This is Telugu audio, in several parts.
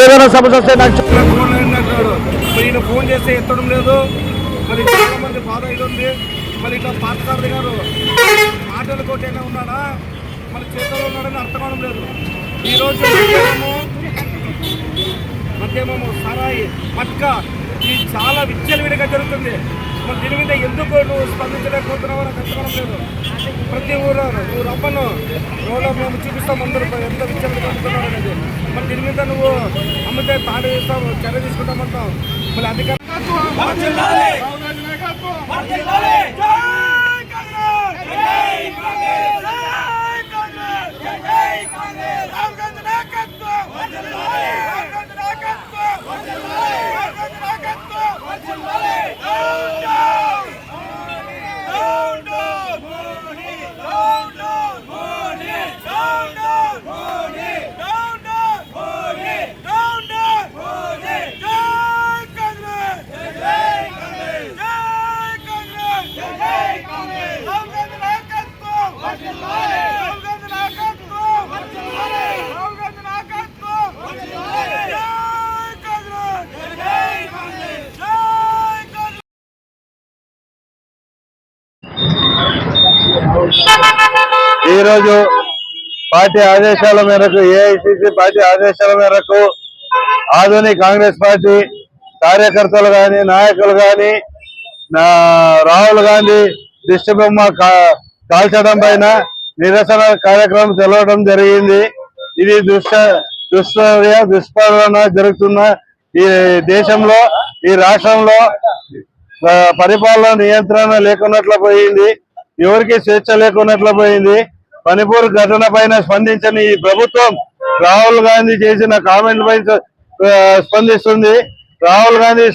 ఏదైనా సమస్య వస్తే నాకు ఇలా ఫోన్ ఈయన ఫోన్ చేస్తే ఎత్తడం లేదు. మరి చాలా మంది బాధ ఇది ఉంది. మరి ఇట్లా పార్థసారథి గారు మాటలు కొట్టేనే ఉన్నాడా? మన చేతిలో ఉన్నాడని అర్థం లేదు. ఈరోజు మధ్యాహ్నము సరాయి పట్క ఇది చాలా విచ్చలవిడిగా జరుగుతుంది. మరి దీని మీద ఎందుకు నువ్వు స్పందించలేకపోతున్నావో నాకు అర్థం లేదు. ప్రతి ఊరు నువ్వు రమ్మను. రోడ్లో మేము చూపిస్తాం అందరూ ఎంత విచ్చలవిడిగా అమ్ముతున్నావు అనేది. మరి దీని మీద నువ్వు అమ్మితే తాడు చేస్తావు చర్య తీసుకుంటామంటావు. మళ్ళీ అధికారం వర్ధిల్లాలి ఈరోజు పార్టీ ఆదేశాల మేరకు ఏఐసిసి పార్టీ ఆదేశాల మేరకు ఆధునిక కాంగ్రెస్ పార్టీ కార్యకర్తలు కానీ నాయకులు కానీ రాహుల్ గాంధీ దిష్టి బొమ్మ కాల్చడం పైన నిరసన కార్యక్రమం తెలవడం జరిగింది. ఇది దుష్ట దుష్చర్య దుష్పరణ జరుగుతున్న ఈ దేశంలో ఈ రాష్ట్రంలో పరిపాలన నియంత్రణ లేకున్నట్లు పోయింది. ఎవరికి స్వేచ్ఛ లేకున్నట్లు పోయింది. మణిపూర్ ఘటన పైన స్పందించని ఈ ప్రభుత్వం రాహుల్ గాంధీ చేసిన కామెంట్ పై స్పందిస్తుంది. రాహుల్ గాంధీ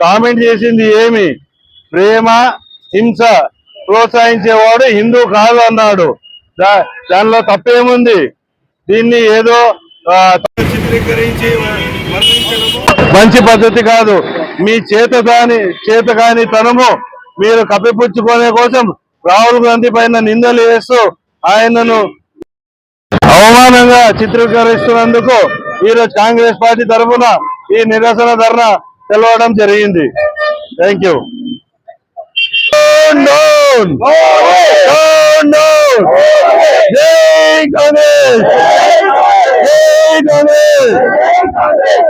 కామెంట్ చేసింది ఏమి? ప్రేమ హింస ప్రోత్సహించేవాడు హిందూ కాదు అన్నాడు. దా- దానిలో తప్పేముంది? దీన్ని ఏదో చిత్రీకరించి మంచి పద్ధతి కాదు. మీ చేత కాని చేత కాని తనము మీరు కప్పిపుచ్చుకునే కోసం రాహుల్ గాంధీ పైన నిందలు వేస్తూ ఆయనను అవమానంగా చిత్రీకరిస్తున్నందుకు ఈరోజు కాంగ్రెస్ పార్టీ తరఫున ఈ నిరసన ధర్నా తెలవడం జరిగింది. థ్యాంక్ యూ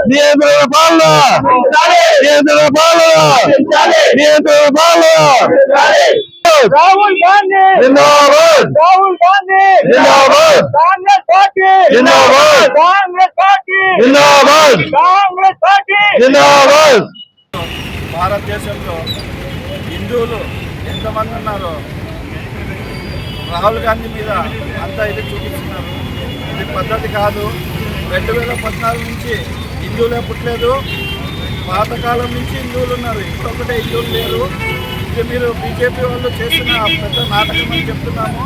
నియంత్రణ పాలన నియంత్రణ పాలన నియంత్రణ పాలన రాహుల్ గాంధీ! జిందాబాద్! రాహుల్ గాంధీ! జిందాబాద్! Congress party! జిందాబాద్! Congress party! జిందాబాద్! Congress party! జిందాబాద్! భారతదేశంలో హిందువులు ఎంతమంది ఉన్నారో రాహుల్ గాంధీ మీద అంతా ఇది చూపిస్తున్నారు. ఇది పద్ధతి కాదు. రెండు వేల పద్నాలుగు నుంచి హిందువులే పుట్టలేదు. పాతకాలం నుంచి హిందువులు ఉన్నారు. ఇప్పుడు ఒకటే హిందువులు లేరు. ఇది మీరు బీజేపీ వాళ్ళు చేసిన పెద్ద నాటకం అని చెప్తున్నాము.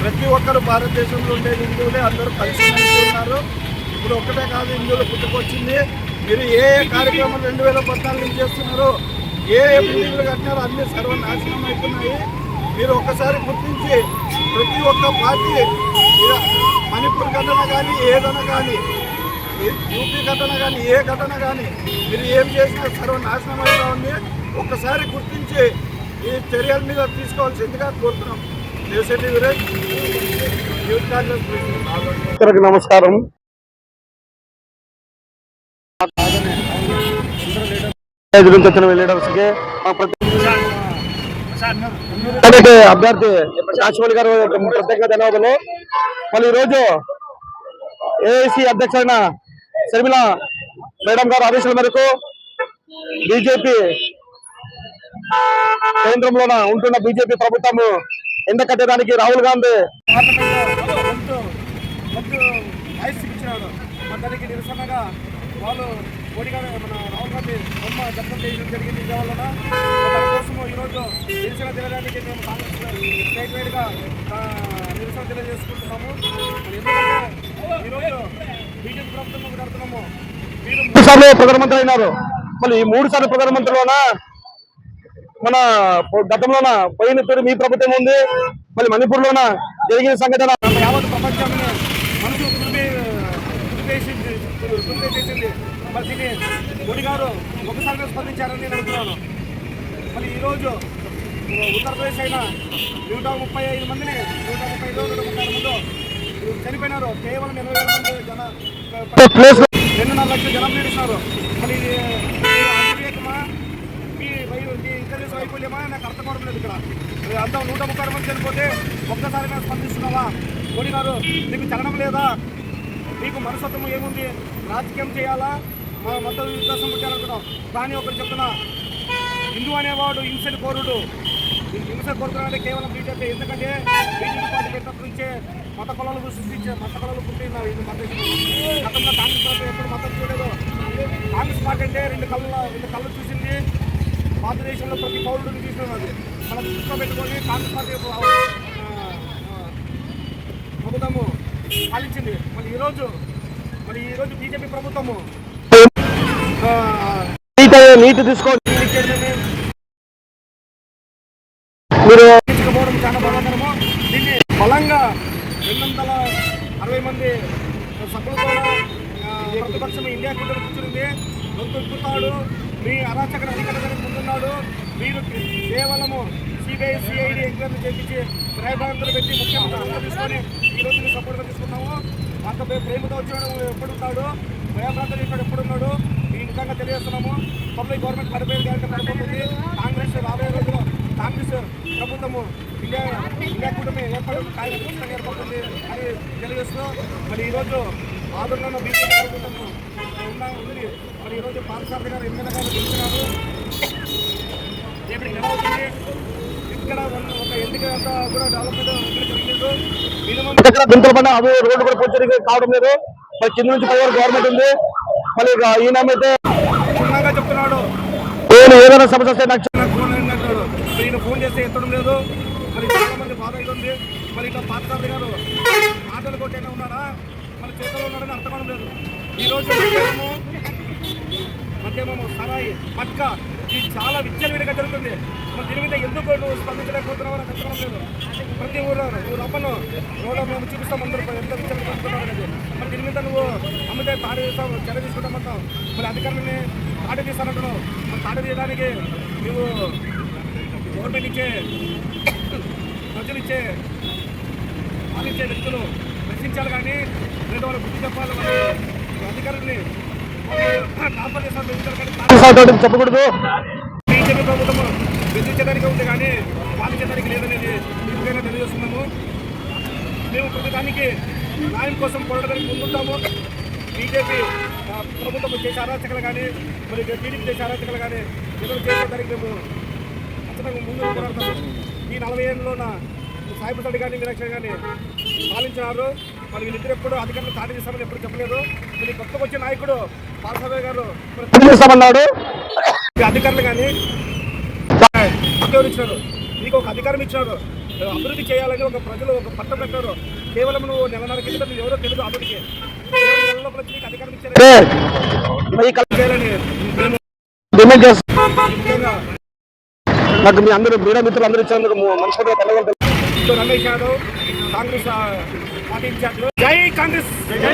ప్రతి ఒక్కరు భారతదేశంలో ఉండే హిందువులే అందరూ కలిసి ఉన్నారు ఇప్పుడు ఒక్కటే కాదు హిందువులు పుట్టుకొచ్చింది మీరు ఏ ఏ కార్యక్రమాలు రెండు వేల పద్నాలుగు నుంచి చేస్తున్నారు ఏ ఏ బిల్డింగ్లు కట్టినారో అన్ని సర్వనాశనం అవుతున్నాయి. మీరు ఒక్కసారి గుర్తించి ప్రతి ఒక్క పార్టీ మణిపూర్ ఘటన కానీ ఏదైనా కానీ యూపీ ఘటన కానీ ఏ ఘటన కానీ మీరు ఏం చేసినా సర్వనాశనం అవుతా ఉంది. ఒక్కసారి గుర్తించి ఈ చర్యల మీద తీసుకోవాల్సిందిగా కోరుతున్నాం. అందరికి నమస్కారం. నుంచి వచ్చిన లీడర్స్ అభ్యర్థి రాజమౌళి గారు ప్రత్యేక ధన్యవాదాలు. మళ్ళీ ఈరోజు ఏఐసి అధ్యక్షుడైన శర్మిల మేడం గారు ఆదేశాల మేరకు బీజేపీ కేంద్రంలోన ఉంటున్న బీజేపీ ప్రభుత్వం ఎండకట్టడానికి రాహుల్ గాంధీ దానికి నిరసనగా వాళ్ళు మోడీ గారు మన రాహుల్ గాంధీ. బొమ్మ దర్శనం చేయడం జరిగింది విజయవాడలో దానికోసము ఈరోజు నిరసన తెలియడానికి మేము వైడ్గా నిరసన తెలియజేసుకుంటున్నాము ఎందుకంటే ఈరోజు బీజేపీ ప్రభుత్వం ఒకటి మూడు సార్లు ప్రధానమంత్రి అయినారు. మళ్ళీ ఈ మూడు సార్లు ప్రధానమంత్రిలోన మన గతంలోన పోయిన పేరు మీ ప్రభుత్వం ఉంది. మళ్ళీ మణిపూర్ లోన జరిగిన సంఘటన. యావత్ ప్రపంచాన్ని మనసు మరి దీన్ని మోడీ గారు స్పందించారని నేను అనుకున్నాను. మరి ఈరోజు ఉత్తరప్రదేశ్ అయినా నూట ముప్పై ఐదు మందిని నూట ముప్పై ఐదు నూట ముప్పై ఆరు మంది చనిపోయినారు. కేవలం ఎనభై వేల మంది జన రెండున్నర లక్షల జనం నిలిచినారు. మరి ఇది ఇది అవివేకమా మీ వై- మీ ఇంటర్వ్యూస్ నాకు అర్థం కావడం లేదు ఇక్కడ. అంతా నూట ముప్పై మంది చనిపోతే ఒక్కసారిగా స్పందిస్తున్నావా? మోడీ గారు నీకు చలనం లేదా? నీకు మనస్తత్వం ఏముంది? రాజకీయం చేయాలా? మా మొత్తం విశ్వాసం పెట్టాలనుకున్నాం కానీ ఒకరు చెప్తున్నా. హిందూ అనేవాడు హింసని కోరుడు. హింస కోరుతున్నాడే కేవలం బీజేపీ. ఎందుకంటే బీజేపీ పార్టీ పెట్టినప్పటి నుంచే మత కులాలు సృష్టించే మత కులాలు పుట్టినారు ఇది మత గతంలో కాంగ్రెస్ పార్టీ ఎప్పుడు మతం చూడలేదు కాంగ్రెస్ పార్టీ అంటే రెండు కళ్ళు రెండు కళ్ళు చూసింది. భారతదేశంలో ప్రతి పౌరుడిని తీసుకున్నది మనం దృష్టిలో పెట్టుకొని కాంగ్రెస్ పార్టీ ప్రభుత్వము పాలించింది. మరి ఈరోజు మరి ఈరోజు బీజేపీ ప్రభుత్వము నీటి తీసుకోండి ఇచ్చేది మీరు తీసుకుపోవడం చాలా బాధాకరము. దీన్ని బలంగా రెండు వందల అరవై మంది సభ్యులతో ఆ, ప్రతిపక్షం ఇండియా కూటమి కూర్చుంది గొంతు ఎక్కుతాడు మీ అరాచక అధికారానికి ముందున్నాడు. మీరు కేవలము సిబిఐ సిఐడి ఎంక్వైరీ చేయించి భయభ్రాంతులు పెట్టి ముఖ్యమంత్రి తీసుకొని ఈరోజు రోజు సపోర్ట్గా తీసుకున్నాము. అంత ప్రేమతో వచ్చాడు ఎప్పుడున్నాడు? భయభ్రాంతులు ఇక్కడ ఎప్పుడున్నాడు? ఈ విధంగా తెలియజేస్తున్నాము. పబ్లిక్ గవర్నమెంట్ పడిపోయింది కాబట్టి పడిపోతుంది. కాంగ్రెస్ రాబోయే రోజుల్లో కాంగ్రెస్ ప్రభుత్వము ఇండియా ఇండియా కూటమి ఏర్పడి కాంగ్రెస్ ఏర్పడుతుంది అని తెలియజేస్తూ మరి ఈరోజు ఆంధ్రలో బీజేపీ ప్రభుత్వము ఈరోజు పాలసారథి గారు అవుతుంది ఇక్కడ ఉన్న ఒక ఎన్నిక కూడా డెవలప్మెంట్ ఇక్కడ గుంతలు పడిన అవి రోడ్డు కూడా పూర్తిగా కావడం లేదు. మరి కింద నుంచి పవర్ గవర్నమెంట్ ఉంది. మళ్ళీ ఇక ఈయనమైతే క్షుణ్ణంగా చెప్తున్నాడు. నేను ఏదైనా సమస్య వస్తే నాకు ఈయన ఫోన్ చేస్తే ఎత్తడం లేదు. మరి చాలా మంది బాధ అవుతుంది మరి ఇట్లా పాతసారి గారు మాటలు కొట్టేనే ఉన్నాడా? మన చేతిలో ఉన్నాడని అర్థం లేదు. ఈరోజు మద్యమము సరాయి పట్క ఇది చాలా విచ్చలవిడిగా జరుగుతుంది. మరి దీని మీద ఎందుకు నువ్వు స్పందించలేకపోతున్నావు నాకు అర్థం లేదు. ప్రతి ఊరు నువ్వు రమ్మను. రోడ్లో మేము చూపిస్తాం అందరూ ఎంత విచ్చలవిడిగా అనేది. మరి దీని మీద నువ్వు అమ్మితే తాడు చేస్తావు చర్య తీసుకుంటామంటావు మరి అధికారులని తాడు తీస్తానంటున్నావు మరి తాడు తీయడానికి నువ్వు గవర్నమెంట్ ఇచ్చే ప్రజలు ఇచ్చే పాలించే వ్యక్తులు రక్షించాలి కానీ లేదా వాళ్ళు బుద్ధి చెప్పాలి. మరి అధికారుల్ని చెప్పకూడదు. బీజేపీ ప్రభుత్వం బెదిరించడానికి ఉంది కానీ పాలించడానికి లేదనేది ఇప్పటికైనా తెలియజేస్తున్నాము. మేము ప్రతిదానికి న్యాయం కోసం పోరాడడానికి ముందుంటాము. బీజేపీ ప్రభుత్వం చేసే అరాచకలు కానీ మరి టీడీపీ చేసే అరాచకలు కానీ ఎదురు చేసేదానికి మేము ఖచ్చితంగా ముందు పోరాడతాము. ఈ నలభై ఏళ్ళలో సాయిబు రెడ్డి కానీ మీనాక్షి కానీ పాలించినారు. మరి వీళ్ళిద్దరు ఎప్పుడు అధికారులు తాటి చేస్తామని ఎప్పుడు చెప్పలేదు. వీళ్ళు కొత్తగా వచ్చే నాయకుడు పాలసాగర్ గారు మరి చేస్తామన్నాడు. అధికారులు కానీ ఇచ్చినారు. నీకు ఒక అధికారం ఇచ్చినాడు అభివృద్ధి చేయాలని ఒక ప్రజలు ఒక పట్టం పెట్టారు కేవలం నువ్వు నెలన్నర కింద నువ్వు ఎవరో నెల లోపల వచ్చి నీకు అధికారం ఇచ్చారు. నాకు మీ అందరూ మీడియా మిత్రులు అందరూ ఇచ్చినందుకు మనస్ఫూర్తిగా ఇటు Ramesh Yadav Congress party incharge. జై కాంగ్రెస్! జై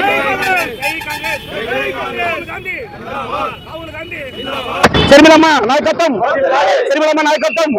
కాంగ్రెస్! జై కాంగ్రెస్! రాహుల్ గాంధీ! రాహుల్ గాంధీ! శర్మిలమ్మ నాయకత్వం! శర్మిలమ్మ నాయకత్వం!